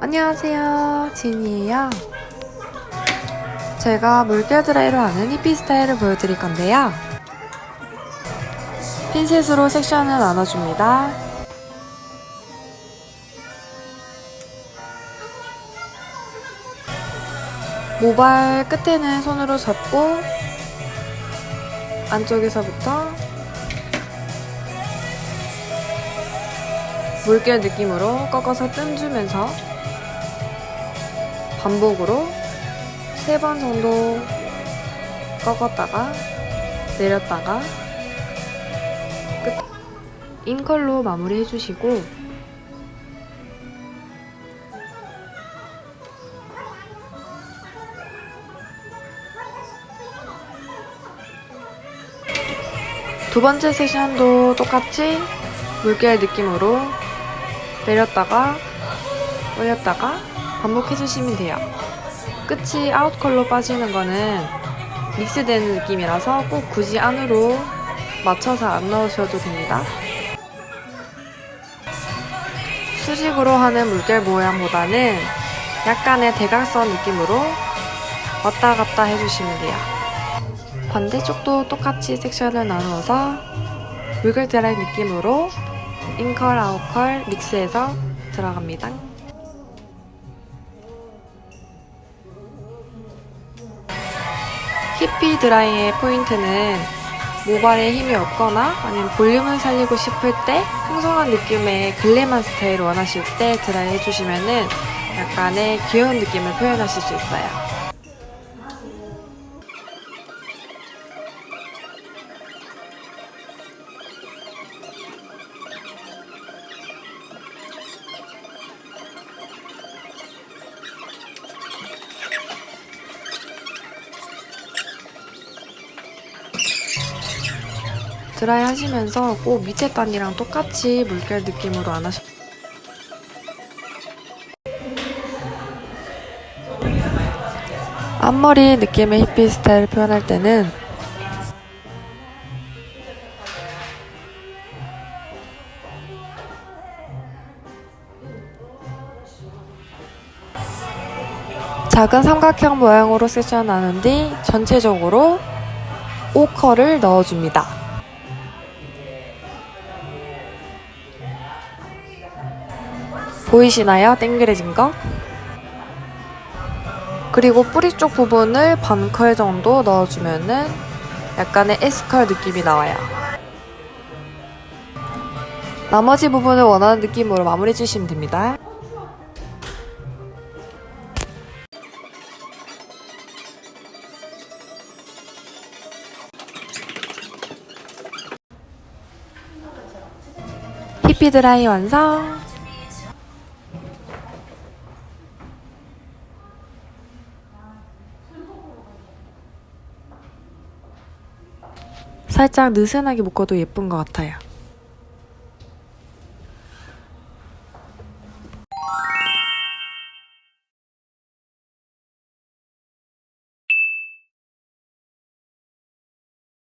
안녕하세요. 진이에요. 제가 물결 드라이로 하는 히피 스타일을 보여드릴 건데요. 핀셋으로 섹션을 나눠줍니다. 모발 끝에는 손으로 잡고 안쪽에서부터 물결 느낌으로 꺾어서 뜸주면서 반복으로 세 번 정도 꺾었다가 내렸다가 끝. 인컬로 마무리 해주시고. 두 번째 세션도 똑같이 물결 느낌으로 내렸다가 올렸다가 반복해주시면 돼요. 끝이 아웃컬로 빠지는 거는 믹스되는 느낌이라서 꼭 굳이 안으로 맞춰서 안 넣으셔도 됩니다. 수직으로 하는 물결 모양보다는 약간의 대각선 느낌으로 왔다 갔다 해주시면 돼요. 반대쪽도 똑같이 섹션을 나누어서 물결 드라이 느낌으로 인컬, 아웃컬 믹스해서 들어갑니다. 히피 드라이의 포인트는 모발에 힘이 없거나 아니면 볼륨을 살리고 싶을 때 풍성한 느낌의 글래만 스타일을 원하실 때 드라이 해주시면은 약간의 귀여운 느낌을 표현하실 수 있어요. 드라이 하시면서 꼭 밑에 단이랑 똑같이 물결 느낌으로 안 하셔. 앞머리 느낌의 히피 스타일 표현할 때는 작은 삼각형 모양으로 섹션 나눈 뒤 전체적으로 5컬을 넣어줍니다. 보이시나요? 땡그레진 거? 그리고 뿌리 쪽 부분을 반 컬 정도 넣어주면은 약간의 S컬 느낌이 나와요. 나머지 부분을 원하는 느낌으로 마무리해 주시면 됩니다. 히피 드라이 완성! 살짝 느슨하게 묶어도 예쁜 것 같아요.